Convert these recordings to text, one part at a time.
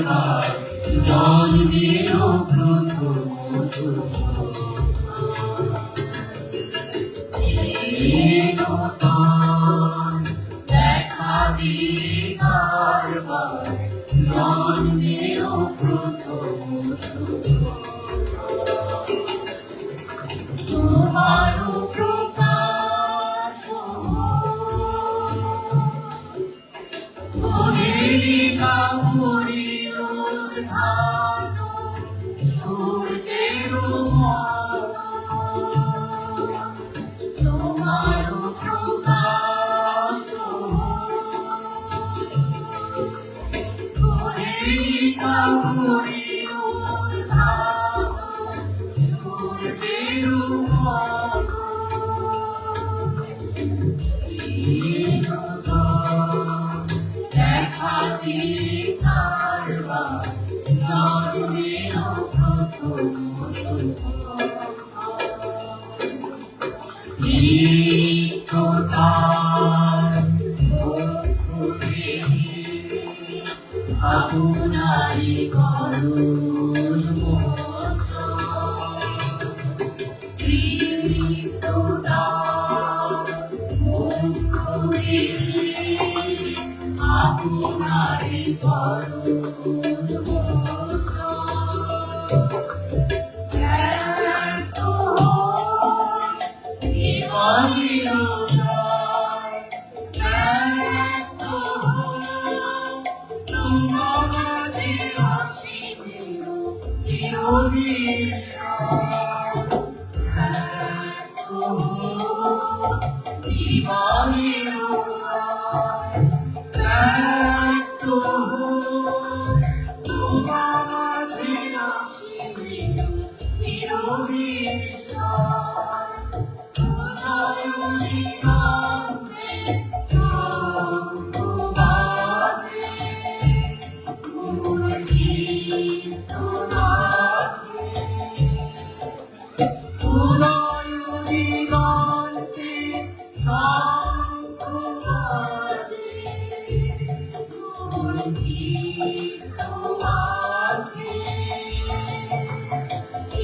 কারবার জন্মেও প্রথম এলো 如果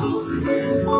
Jesus.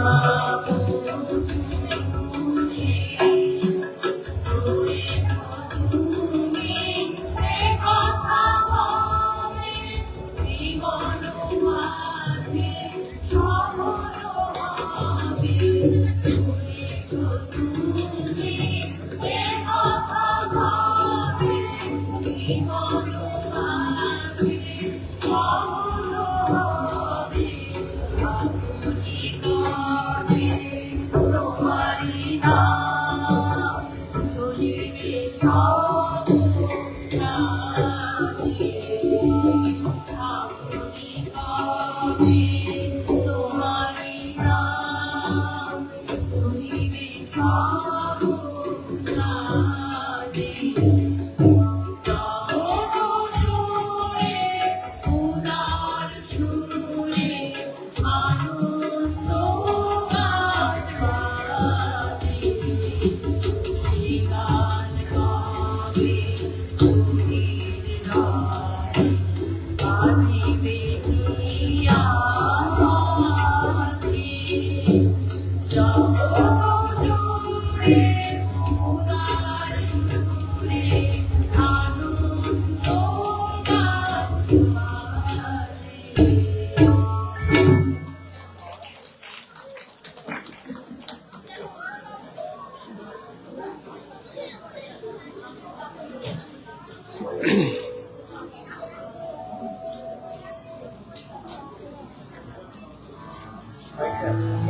আমারি Like this.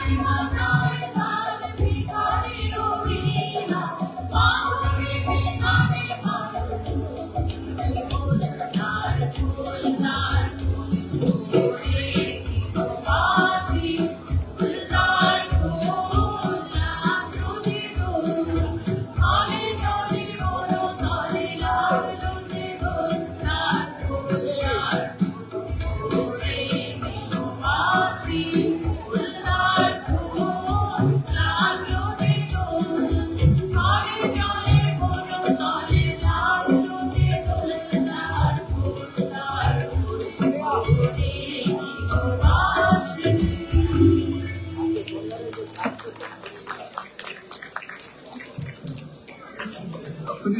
যদি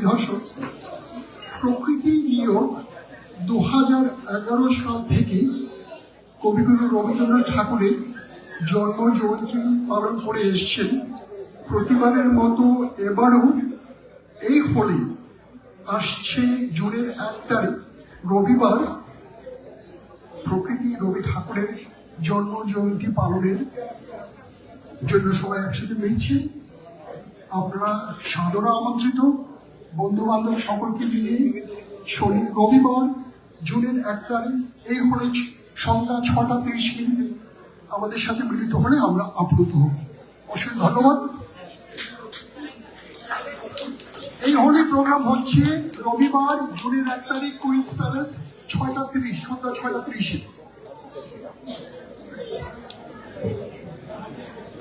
প্রকৃতি নিয়োগ দু হাজার এগারো সাল থেকে কবিগুরু রবীন্দ্রনাথ ঠাকুরের জন্ম জয়ন্তী পালন করে এসছেন। প্রতিবারের মতো এবারও এই হলে আসছে জুনের এক তারিখ, রবিবার, প্রকৃতি রবি ঠাকুরের জন্ম জয়ন্তী পালনের জন্য সবাই একসাথে মিলছে। আপনারা সাদরা আমন্ত্রিত। বন্ধু বান্ধব সকলকে নিয়ে শনি রবিবার জুনের এক তারিখ এই হলে সন্ধ্যা ছটা তিরিশ মিনিটে আমাদের সাথে মিলিত হলে আমরা আপ্লুত হব। অসংখ্য ধন্যবাদ। এই হোলি প্রোগ্রাম হচ্ছে রবিবার জুনের এক তারিখ কুইন্স প্যালেস ছয়টা তিরিশ, সন্ধ্যা ছয়টা তিরিশে।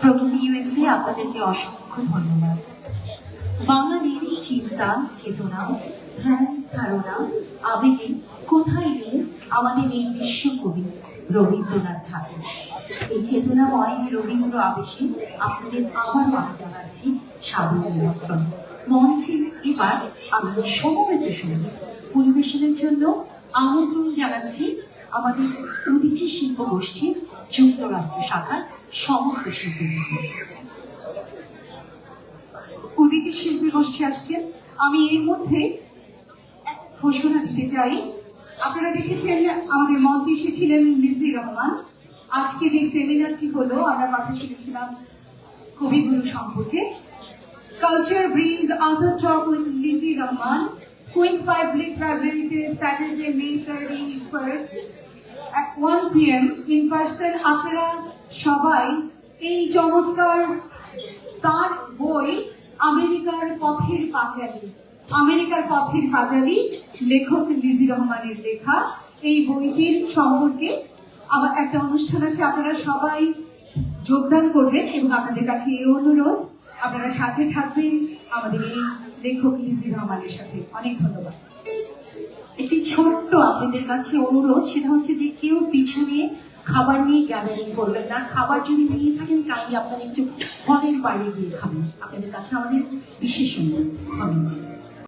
প্রথম ইউএসএ আপনাদেরকে অসংখ্য ধন্যবাদ। বাঙালির চিন্তা, চেতনা, ধ্যান, ধারণা, আবেগে কোথায় নেই আমাদের এই বিশ্বকবি রবীন্দ্রনাথ ঠাকুর। এই চেতনাময় রবীন্দ্র আবেশে আপনাদের আবারও আমি জানাচ্ছি স্বাগত মঞ্চে এবার আমি সমবেত সংগীত পরিবেশনের জন্য আমন্ত্রণ জানাচ্ছি আমাদের উদিচি শিল্প গোষ্ঠীর যুক্তরাষ্ট্র শাখার সমস্ত শিল্পীদের উদিতি শিল্পী গোষ্ঠী আসছেন। আমি এর মধ্যে ঘোষণা দিতে চাই। আপনারা দেখেছেন আমাদের মঞ্চে এসেছিলেন লিজি রহমান। আজকে যে সেমিনারটি হলো, আমরা কথা শুনেছিলাম কবিগুরু সম্পর্কে। Culture bridge other talk with Lizzie Rahman Queens public লাইব্রেরিতে Saturday May thirty first one 1 p.m. in person. আপনারা সবাই এই চমৎকার তার বই আমেরিকার পথের পাঁচালী। আমেরিকার পথের পাঁচালী লেখক লিজি রহমানের লেখা। এই বইটির সম্পর্কে আবার একটা অনুষ্ঠান আছে, আপনারা সবাই যোগদান করবেন এবং আপনাদের কাছে এই অনুরোধ, আপনারা সাথে থাকবেন আমাদের এই লেখক লিজি রহমানের সাথে। অনেক ধন্যবাদ। একটি ছোট্ট আপনাদের কাছে অনুরোধ, সেটা হচ্ছে যে কেউ পিছনে খাবার নিয়ে গ্যাদারিং করবেন না। খাবার যদি নিয়ে থাকেন কাইন্ডলি আপনারা একটু হলের বাইরে গিয়ে খাবেন। আপনাদের কাছে আমাদের বিশেষ অনুরোধ, ধন্যবাদ।